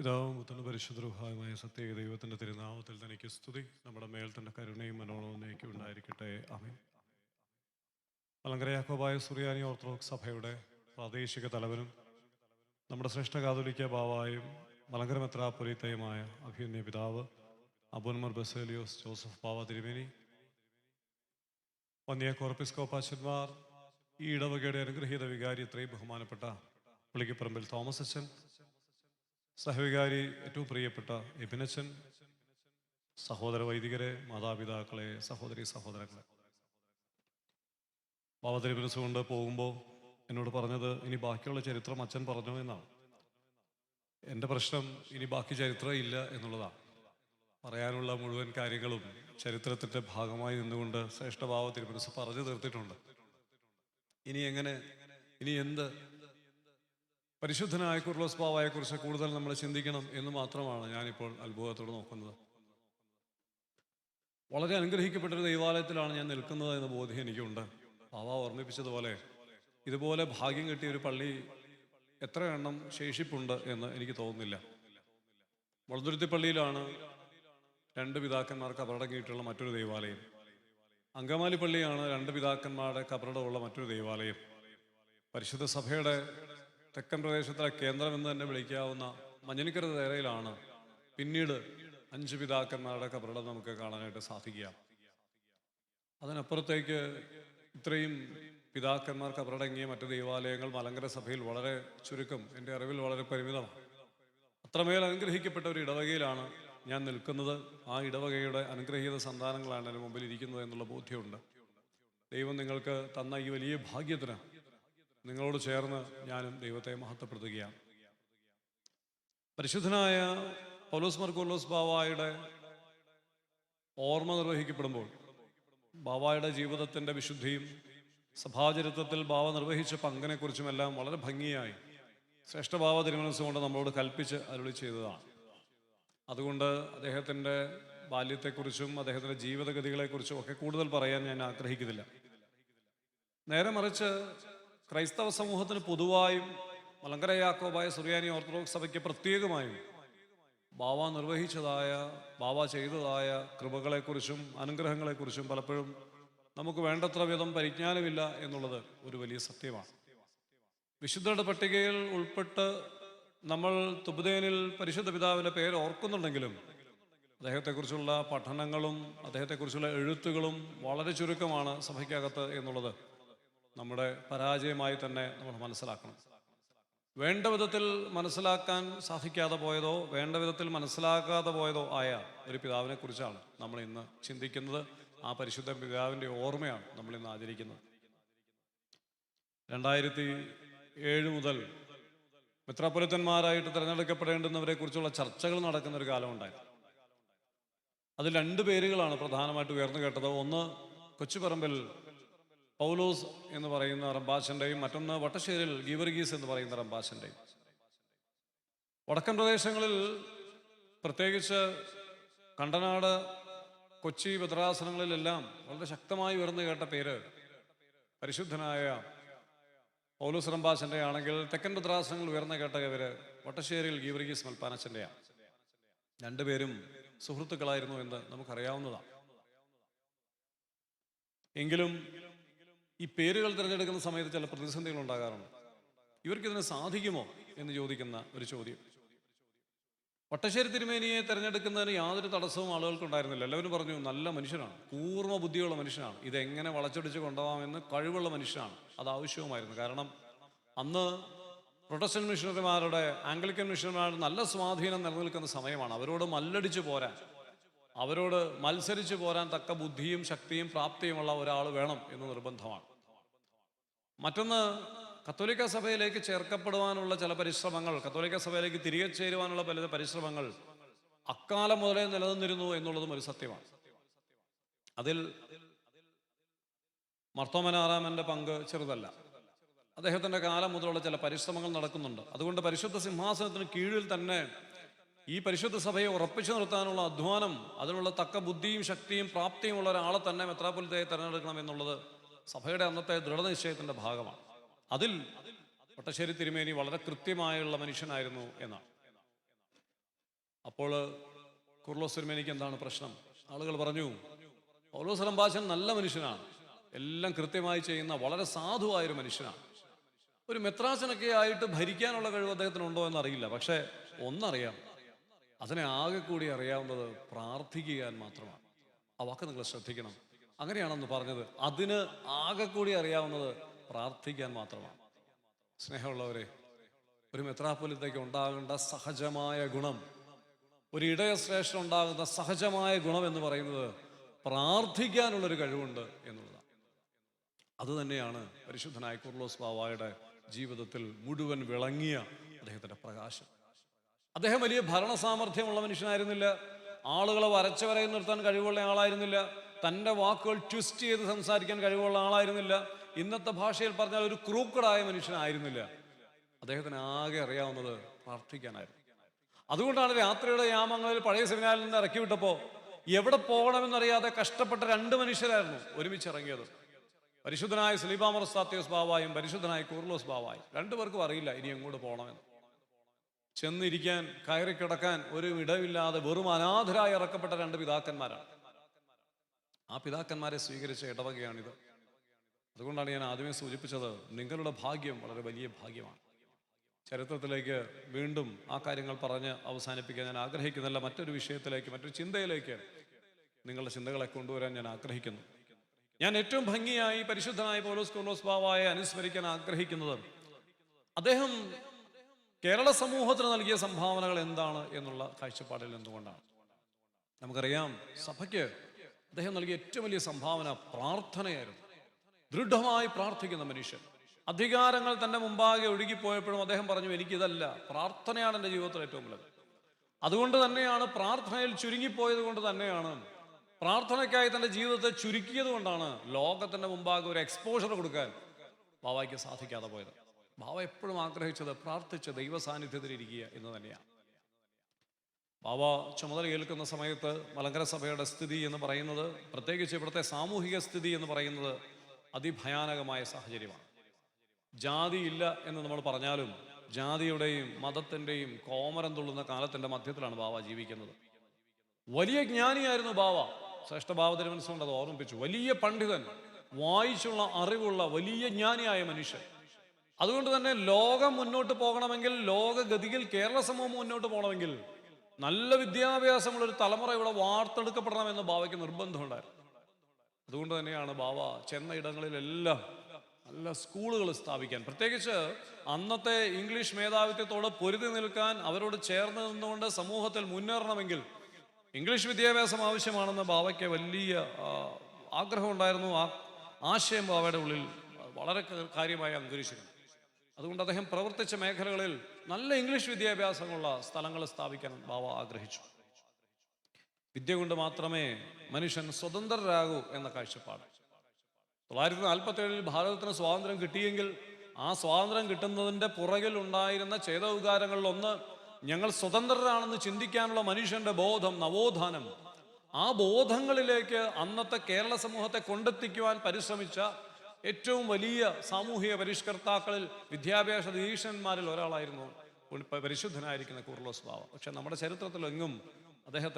പിതാവും പുത്രനും പരിശുദ്ധരുഹായുമായ സത്യ ദൈവത്തിന്റെ തിരുനാമത്തിൽ തനിക്ക് സ്തുതി. നമ്മുടെ മേൽ തന്റെ കരുണയും മനോണവും ഉണ്ടായിരിക്കട്ടെ. അമീൻ മലങ്കര യാക്കോബായ സുറിയാനി ഓർത്തഡോക്സ് സഭയുടെ പ്രാദേശിക തലവനും നമ്മുടെ ശ്രേഷ്ഠ കാതോലിക്ക ബാവായും മലങ്കര മെത്രാപൊലീത്തയുമായ അഭിനന്യ പിതാവ് അബുൻമർ ബസേലിയോസ് ജോസഫ് ബാവ തിരുമേനി വന്നിയ കോർപ്പിസ്കോപ്പാച്ചന്മാർ ഈ ഇടവകയുടെ അനുഗ്രഹീത വികാരി ഇത്രയും ബഹുമാനപ്പെട്ട പുളിക്കപ്പറമ്പിൽ തോമസ് അച്ഛൻ സഹവികാരി ഏറ്റവും പ്രിയപ്പെട്ട എബിനച്ചൻ സഹോദര വൈദികരെ മാതാപിതാക്കളെ സഹോദരി സഹോദരങ്ങളെ. ഭാവതിരിപ്പിനസ് കൊണ്ട് പോകുമ്പോൾ എന്നോട് പറഞ്ഞത് ഇനി ബാക്കിയുള്ള ചരിത്രം അച്ഛൻ പറഞ്ഞു എന്നാണ്. എന്റെ പ്രശ്നം ഇനി ബാക്കി ചരിത്രം ഇല്ല എന്നുള്ളതാണ്. പറയാനുള്ള മുഴുവൻ കാര്യങ്ങളും ചരിത്രത്തിന്റെ ഭാഗമായി നിന്നുകൊണ്ട് ശ്രേഷ്ഠഭാവ തിരുമനസ് പറഞ്ഞു തീർത്തിട്ടുണ്ട്. ഇനി എങ്ങനെ ഇനി എന്ത് പരിശുദ്ധനായ കുർലോസ് ബാവയെ കുറിച്ച് കൂടുതൽ നമ്മൾ ചിന്തിക്കണം എന്ന് മാത്രമാണ് ഞാനിപ്പോൾ അത്ഭുതത്തോട് നോക്കുന്നത്. വളരെ അനുഗ്രഹിക്കപ്പെട്ടൊരു ദൈവാലയത്തിലാണ് ഞാൻ നിൽക്കുന്നത് എന്ന ബോധ്യം എനിക്കുണ്ട്. ബാവ ഓർമ്മിപ്പിച്ചതുപോലെ ഇതുപോലെ ഭാഗ്യം കിട്ടിയ ഒരു പള്ളി എത്ര എണ്ണം ശേഷിപ്പുണ്ട് എന്ന് എനിക്ക് തോന്നുന്നില്ല. വളതുരുത്തി പള്ളിയിലാണ് രണ്ട് പിതാക്കന്മാർക്ക് കബറടങ്ങിയിട്ടുള്ള മറ്റൊരു ദൈവാലയം. അങ്കമാലി പള്ളിയാണ് രണ്ട് പിതാക്കന്മാരുടെ കബറടമുള്ള മറ്റൊരു ദൈവാലയം. പരിശുദ്ധ സഭയുടെ തെക്കൻ പ്രദേശത്തിലെ കേന്ദ്രം എന്ന് തന്നെ വിളിക്കാവുന്ന മഞ്ഞനിക്കര തേരയിലാണ് പിന്നീട് അഞ്ച് പിതാക്കന്മാരുടെ കബറടം നമുക്ക് കാണാനായിട്ട് സാധിക്കുക. അതിനപ്പുറത്തേക്ക് ഇത്രയും പിതാക്കന്മാർ കബറടങ്ങിയ മറ്റ് ദേവാലയങ്ങൾ മലങ്കര സഭയിൽ വളരെ ചുരുക്കം എന്റെ അറിവിൽ വളരെ പരിമിതമാണ്. അത്രമേൽ അനുഗ്രഹിക്കപ്പെട്ട ഒരു ഇടവകയിലാണ് ഞാൻ നിൽക്കുന്നത്. ആ ഇടവകയുടെ അനുഗ്രഹീത സന്താനങ്ങളാണ് എന്റെ മുമ്പിൽ ഇരിക്കുന്നത് എന്നുള്ള ബോധ്യമുണ്ട്. ദൈവം നിങ്ങൾക്ക് തന്ന ഈ വലിയ ഭാഗ്യത്തിന് നിങ്ങളോട് ചേർന്ന് ഞാനും ദൈവത്തെ മഹത്വപ്പെടുത്തുകയാണ്. പരിശുദ്ധനായ പൗലോസ് മർക്കോലോസ് ബാവായുടെ ഓർമ്മ നിർവഹിക്കപ്പെടുമ്പോൾ ബാവായുടെ ജീവിതത്തിന്റെ വിശുദ്ധിയും സഭാചരിത്രത്തിൽ ബാവ നിർവഹിച്ച പങ്കിനെക്കുറിച്ചുമെല്ലാം വളരെ ഭംഗിയായി ശ്രേഷ്ഠഭാവ തിരുമനസ് കൊണ്ട് നമ്മളോട് കൽപ്പിച്ച് അരുളി ചെയ്തതാണ്. അതുകൊണ്ട് അദ്ദേഹത്തിന്റെ ബാല്യത്തെക്കുറിച്ചും അദ്ദേഹത്തിന്റെ ജീവിതഗതികളെക്കുറിച്ചും ഒക്കെ കൂടുതൽ പറയാൻ ഞാൻ ആഗ്രഹിക്കുന്നില്ല. നേരെ മറിച്ച് ക്രൈസ്തവ സമൂഹത്തിന് പൊതുവായും മലങ്കര യാക്കോബായ സുറിയാനി ഓർത്തഡോക്സ് സഭയ്ക്ക് പ്രത്യേകമായും ബാവ നിർവഹിച്ചതായ ബാവ ചെയ്തതായ കൃപകളെക്കുറിച്ചും അനുഗ്രഹങ്ങളെക്കുറിച്ചും പലപ്പോഴും നമുക്ക് വേണ്ടത്ര വിധം പരിജ്ഞാനമില്ല എന്നുള്ളത് ഒരു വലിയ സത്യമാണ്. വിശുദ്ധരുടെ പട്ടികയിൽ ഉൾപ്പെട്ട് നമ്മൾ തുബുദേനിൽ പരിശുദ്ധ പിതാവിന്റെ പേര് ഓർക്കുന്നുണ്ടെങ്കിലും അദ്ദേഹത്തെക്കുറിച്ചുള്ള പഠനങ്ങളും അദ്ദേഹത്തെക്കുറിച്ചുള്ള എഴുത്തുകളും വളരെ ചുരുക്കമാണ് സഭയ്ക്കകത്ത് എന്നുള്ളത്. നമ്മുടെ പരാജയമായി തന്നെ നമ്മൾ മനസ്സിലാക്കണം. വേണ്ട വിധത്തിൽ മനസ്സിലാക്കാൻ സാധിക്കാതെ പോയതോ വേണ്ട വിധത്തിൽ മനസ്സിലാക്കാതെ പോയതോ ആയ ഒരു പിതാവിനെ കുറിച്ചാണ് നമ്മൾ ഇന്ന് ചിന്തിക്കുന്നത്. ആ പരിശുദ്ധ പിതാവിന്റെ ഓർമ്മയാണ് നമ്മൾ ഇന്ന് ആചരിക്കുന്നത് രണ്ടായിരത്തി ഏഴ് മുതൽ മെത്രാപൊലിത്തന്മാരായിട്ട് തിരഞ്ഞെടുക്കപ്പെടേണ്ടുന്നവരെ കുറിച്ചുള്ള ചർച്ചകൾ നടക്കുന്ന ഒരു കാലമുണ്ടായിരുന്നു അതിൽ രണ്ട് പേരുകളാണ് പ്രധാനമായിട്ട് ഉയർന്നു കേട്ടത്. ഒന്ന് കൊച്ചുപറമ്പിൽ പൗലോസ് എന്ന് പറയുന്ന റംബാച്ചന്റെയും മറ്റൊന്ന് വട്ടശ്ശേരിൽ ഗീവർഗീസ് എന്ന് പറയുന്ന റംബാച്ചന്റെയും വടക്കൻ പ്രദേശങ്ങളിൽ പ്രത്യേകിച്ച് കണ്ടനാട് കൊച്ചി ഭദ്രാസനങ്ങളിലെല്ലാം വളരെ ശക്തമായി ഉയർന്നു കേട്ട പേര് പരിശുദ്ധനായ പൗലോസ് റംബാച്ചന്റെ ആണെങ്കിൽ തെക്കൻ ഭദ്രാസനങ്ങൾ ഉയർന്നു കേട്ട ഇവർ വട്ടശ്ശേരിയിൽ ഗീവർഗീസ് മൽപ്പാനച്ചന്റെയാണ് രണ്ടുപേരും സുഹൃത്തുക്കളായിരുന്നു എന്ന് നമുക്കറിയാവുന്നതാണ്. എങ്കിലും ഈ പേരുകൾ തിരഞ്ഞെടുക്കുന്ന സമയത്ത് ചില പ്രതിസന്ധികൾ ഉണ്ടാകാറുണ്ട്. ഇതിന് സാധിക്കുമോ എന്ന് ചോദിക്കുന്ന ഒരു ചോദ്യം. വട്ടശ്ശേരി തിരുമേനിയെ തിരഞ്ഞെടുക്കുന്നതിന് യാതൊരു തടസ്സവും ആളുകൾക്ക് ഉണ്ടായിരുന്നില്ല. എല്ലാവരും പറഞ്ഞു നല്ല മനുഷ്യനാണ്. പൂർവ ബുദ്ധിയുള്ള മനുഷ്യനാണ്. ഇതെങ്ങനെ വളച്ചൊടിച്ച് കൊണ്ടുപോകാമെന്ന് കഴിവുള്ള മനുഷ്യനാണ്. അത് ആവശ്യവുമായിരുന്നു. കാരണം അന്ന് പ്രൊട്ടസ്റ്റന്റ് മിഷണറിമാരുടെ ആംഗ്ലിക്കൻ മിഷണറിമാരുടെ നല്ല സ്വാധീനം നിലനിൽക്കുന്ന സമയമാണ്. അവരോട് മല്ലടിച്ച് പോരാൻ അവരോട് മത്സരിച്ച് പോരാൻ തക്ക ബുദ്ധിയും ശക്തിയും പ്രാപ്തിയുമുള്ള ഒരാൾ വേണം എന്ന് നിർബന്ധമാണ്. മറ്റൊന്ന് കത്തോലിക്ക സഭയിലേക്ക് ചേർക്കപ്പെടുവാനുള്ള ചില പരിശ്രമങ്ങൾ കത്തോലിക്ക സഭയിലേക്ക് തിരികെ ചേരുവാനുള്ള പല പരിശ്രമങ്ങൾ അക്കാലം മുതലേ നിലനിന്നിരുന്നു എന്നുള്ളതും ഒരു സത്യമാണ്. അതിൽ മർത്തോമനാറാമന്റെ പങ്ക് ചെറുതല്ല. അദ്ദേഹത്തിന്റെ കാലം മുതലുള്ള ചില പരിശ്രമങ്ങൾ നടക്കുന്നുണ്ട്. അതുകൊണ്ട് പരിശുദ്ധ സിംഹാസനത്തിന് കീഴിൽ തന്നെ ഈ പരിശുദ്ധ സഭയെ ഉറപ്പിച്ചു നിർത്താനുള്ള അധ്വാനം അതിനുള്ള തക്ക ബുദ്ധിയും ശക്തിയും പ്രാപ്തിയും ഉള്ള ഒരാളെ തന്നെ മെത്രാപൊലിത്തയെ തിരഞ്ഞെടുക്കണം എന്നുള്ളത് സഭയുടെ അന്നത്തെ ദൃഢനിശ്ചയത്തിന്റെ ഭാഗമാണ്. അതിൽ ഒട്ടശ്ശേരി തിരുമേനി വളരെ കൃത്യമായുള്ള മനുഷ്യനായിരുന്നു എന്നാണ്. അപ്പോൾ കുർലോസ് തിരുമേനിക്ക് എന്താണ് പ്രശ്നം? ആളുകൾ പറഞ്ഞു പൗലോസ് റമ്പാശൻ നല്ല മനുഷ്യനാണ്. എല്ലാം കൃത്യമായി ചെയ്യുന്ന വളരെ സാധുവായൊരു മനുഷ്യനാണ്. ഒരു മെത്രാസനൊക്കെ ആയിട്ട് ഭരിക്കാനുള്ള കഴിവ് അദ്ദേഹത്തിനുണ്ടോ എന്നറിയില്ല. പക്ഷേ ഒന്നറിയാം അതിനെ ആകെ കൂടി അറിയാവുന്നത് പ്രാർത്ഥിക്കാൻ മാത്രമാണ്. ആ വാക്ക് നിങ്ങൾ ശ്രദ്ധിക്കണം. അങ്ങനെയാണെന്ന് പറഞ്ഞത്. അതിന് ആകെ കൂടി അറിയാവുന്നത് പ്രാർത്ഥിക്കാൻ മാത്രമാണ്. സ്നേഹമുള്ളവരെ ഒരു മെത്രാപ്പൊലിത്തേക്ക് ഉണ്ടാകേണ്ട സഹജമായ ഗുണം ഒരു ഇടയ ഇടയശ്രേഷ്ഠ ഉണ്ടാകുന്ന സഹജമായ ഗുണം എന്ന് പറയുന്നത് പ്രാർത്ഥിക്കാനുള്ളൊരു കഴിവുണ്ട് എന്നുള്ളതാണ്. അത് തന്നെയാണ് പരിശുദ്ധനായ കുർലോസ് ബാവായുടെ ജീവിതത്തിൽ മുഴുവൻ വിളങ്ങിയ അദ്ദേഹത്തിന്റെ പ്രകാശം. അദ്ദേഹം വലിയ ഭരണ സാമർഥ്യമുള്ള മനുഷ്യനായിരുന്നില്ല. ആളുകളെ വരച്ചു വരയിൽ നിർത്താൻ കഴിവുള്ള ആളായിരുന്നില്ല. തന്റെ വാക്കുകൾ ട്വിസ്റ്റ് ചെയ്ത് സംസാരിക്കാൻ കഴിവുള്ള ആളായിരുന്നില്ല. ഇന്നത്തെ ഭാഷയിൽ പറഞ്ഞാൽ ഒരു ക്രൂക്കഡായ മനുഷ്യനായിരുന്നില്ല. അദ്ദേഹത്തിന് ആകെ അറിയാവുന്നത് പ്രാർത്ഥിക്കാനായിരുന്നു. അതുകൊണ്ടാണ് രാത്രിയുടെ യാമങ്ങളിൽ പഴയ സെമിനാറിൽ നിന്ന് ഇറക്കി വിട്ടപ്പോൾ എവിടെ പോകണമെന്നറിയാതെ കഷ്ടപ്പെട്ട രണ്ട് മനുഷ്യരായിരുന്നു ഒരുമിച്ച് ഇറങ്ങിയത് പരിശുദ്ധനായ സ്ലീബാമർ സാത്യോസ് ബാവായും പരിശുദ്ധനായ കൂർലോസ് ബാവായും. രണ്ടുപേർക്കും അറിയില്ല ഇനി എങ്ങോട്ട് പോകണമെന്ന്. ചെന്നിരിക്കാൻ കയറി കിടക്കാൻ ഒരു ഇടവില്ലാതെ വെറും അനാഥരായി ഇറക്കപ്പെട്ട രണ്ട് പിതാക്കന്മാരാണ്. ആ പിതാക്കന്മാരെ സ്വീകരിച്ച ഇടവകയാണിത്. അതുകൊണ്ടാണ് ഞാൻ ആദ്യമേ സൂചിപ്പിച്ചത് നിങ്ങളുടെ ഭാഗ്യം വളരെ വലിയ ഭാഗ്യമാണ്. ചരിത്രത്തിലേക്ക് വീണ്ടും ആ കാര്യങ്ങൾ പറഞ്ഞ് അവസാനിപ്പിക്കാൻ ഞാൻ ആഗ്രഹിക്കുന്നില്ല. മറ്റൊരു വിഷയത്തിലേക്ക് മറ്റൊരു ചിന്തയിലേക്ക് നിങ്ങളുടെ ചിന്തകളെ കൊണ്ടുവരാൻ ഞാൻ ആഗ്രഹിക്കുന്നു. ഞാൻ ഏറ്റവും ഭംഗിയായി പരിശുദ്ധനായ പോലോസ് ബാവായെ അനുസ്മരിക്കാൻ ആഗ്രഹിക്കുന്നത് അദ്ദേഹം കേരള സമൂഹത്തിന് നൽകിയ സംഭാവനകൾ എന്താണ് എന്നുള്ള കാഴ്ചപ്പാടിൽ എന്തുകൊണ്ടാണ് നമുക്കറിയാം സഭയ്ക്ക് അദ്ദേഹം നൽകിയ ഏറ്റവും വലിയ സംഭാവന പ്രാർത്ഥനയായിരുന്നു. ദൃഢമായി പ്രാർത്ഥിക്കുന്ന മനുഷ്യൻ. അധികാരങ്ങൾ തന്റെ മുമ്പാകെ ഒഴുകിപ്പോയപ്പോഴും അദ്ദേഹം പറഞ്ഞു എനിക്കിതല്ല പ്രാർത്ഥനയാണ് എന്റെ ജീവിതത്തിൽ ഏറ്റവും വലുത്. അതുകൊണ്ട് തന്നെയാണ് പ്രാർത്ഥനയിൽ ചുരുങ്ങിപ്പോയത് കൊണ്ട് തന്നെയാണ് പ്രാർത്ഥനയ്ക്കായി തന്റെ ജീവിതത്തെ ചുരുക്കിയത് കൊണ്ടാണ് ലോകത്തിന്റെ മുമ്പാകെ ഒരു എക്സ്പോഷർ കൊടുക്കാൻ ബാവയ്ക്ക് സാധിക്കാതെ പോയത്. ബാബ എപ്പോഴും ആഗ്രഹിച്ചത് പ്രാർത്ഥിച്ച് ദൈവ സാന്നിധ്യത്തിലിരിക്കുക എന്ന് തന്നെയാണ്. ബാബ ചുമതല ഏൽക്കുന്ന സമയത്ത് മലങ്കര സഭയുടെ സ്ഥിതി എന്ന് പറയുന്നത് പ്രത്യേകിച്ച് ഇവിടുത്തെ സാമൂഹിക സ്ഥിതി എന്ന് പറയുന്നത് അതിഭയാനകമായ സാഹചര്യമാണ്. ജാതി ഇല്ല എന്ന് നമ്മൾ പറഞ്ഞാലും ജാതിയുടെയും മതത്തിന്റെയും കോമരം തുള്ളുന്ന കാലത്തിന്റെ മധ്യത്തിലാണ് ബാബ ജീവിക്കുന്നത്. വലിയ ജ്ഞാനിയായിരുന്നു ബാബ. ശ്രേഷ്ഠ ബാബ തിരുമനസ്സുകൊണ്ട് അത് ഓർമ്മിപ്പിച്ചു. വലിയ പണ്ഡിതൻ വായിച്ചുള്ള അറിവുള്ള വലിയ ജ്ഞാനിയായ മനുഷ്യൻ. അതുകൊണ്ട് തന്നെ ലോകം മുന്നോട്ട് പോകണമെങ്കിൽ ലോകഗതിയിൽ കേരള സമൂഹം മുന്നോട്ട് പോകണമെങ്കിൽ നല്ല വിദ്യാഭ്യാസമുള്ള ഒരു തലമുറ ഇവിടെ വാർത്തെടുക്കപ്പെടണമെന്ന് ബാവയ്ക്ക് നിർബന്ധമുണ്ടായിരുന്നു. അതുകൊണ്ട് തന്നെയാണ് ബാവ ചെന്ന ഇടങ്ങളിലെല്ലാം നല്ല സ്കൂളുകൾ സ്ഥാപിക്കാൻ. പ്രത്യേകിച്ച് അന്നത്തെ ഇംഗ്ലീഷ് മേധാവിത്വത്തോട് പൊരുതി നിൽക്കാൻ അവരോട് ചേർന്ന് നിന്നുകൊണ്ട് സമൂഹത്തിൽ മുന്നേറണമെങ്കിൽ ഇംഗ്ലീഷ് വിദ്യാഭ്യാസം ആവശ്യമാണെന്ന് ബാവയ്ക്ക് വലിയ ആഗ്രഹം ആഗ്രഹമുണ്ടായിരുന്നു. ആ ആശയം ബാവയുടെ ഉള്ളിൽ വളരെ കാര്യമായി അങ്കുരിച്ചിരുന്നു അതുകൊണ്ട് അദ്ദേഹം പ്രവർത്തിച്ച മേഖലകളിൽ നല്ല ഇംഗ്ലീഷ് വിദ്യാഭ്യാസമുള്ള സ്ഥലങ്ങൾ സ്ഥാപിക്കാൻ ബാബ ആഗ്രഹിച്ചു. വിദ്യ കൊണ്ട് മാത്രമേ മനുഷ്യൻ സ്വതന്ത്രരാകൂ എന്ന കാഴ്ചപ്പാട്. തൊള്ളായിരത്തി നാൽപ്പത്തി ഏഴിൽ ഭാരതത്തിന് സ്വാതന്ത്ര്യം കിട്ടിയെങ്കിൽ ആ സ്വാതന്ത്ര്യം കിട്ടുന്നതിന്റെ പുറകിൽ ഉണ്ടായിരുന്ന ചേത ഒന്ന് ഞങ്ങൾ സ്വതന്ത്രരാണെന്ന് ചിന്തിക്കാനുള്ള മനുഷ്യന്റെ ബോധം നവോത്ഥാനം. ആ ബോധങ്ങളിലേക്ക് അന്നത്തെ കേരള സമൂഹത്തെ കൊണ്ടെത്തിക്കുവാൻ പരിശ്രമിച്ച ഏറ്റവും വലിയ സാമൂഹിക പരിഷ്കർത്താക്കളിൽ വിദ്യാഭ്യാസ നിരീക്ഷന്മാരിൽ ഒരാളായിരുന്നു പരിശുദ്ധനായിരിക്കുന്ന കുർലോസ് ബാവ പക്ഷെ നമ്മുടെ ചരിത്രത്തിലെങ്ങും അദ്ദേഹത്തെ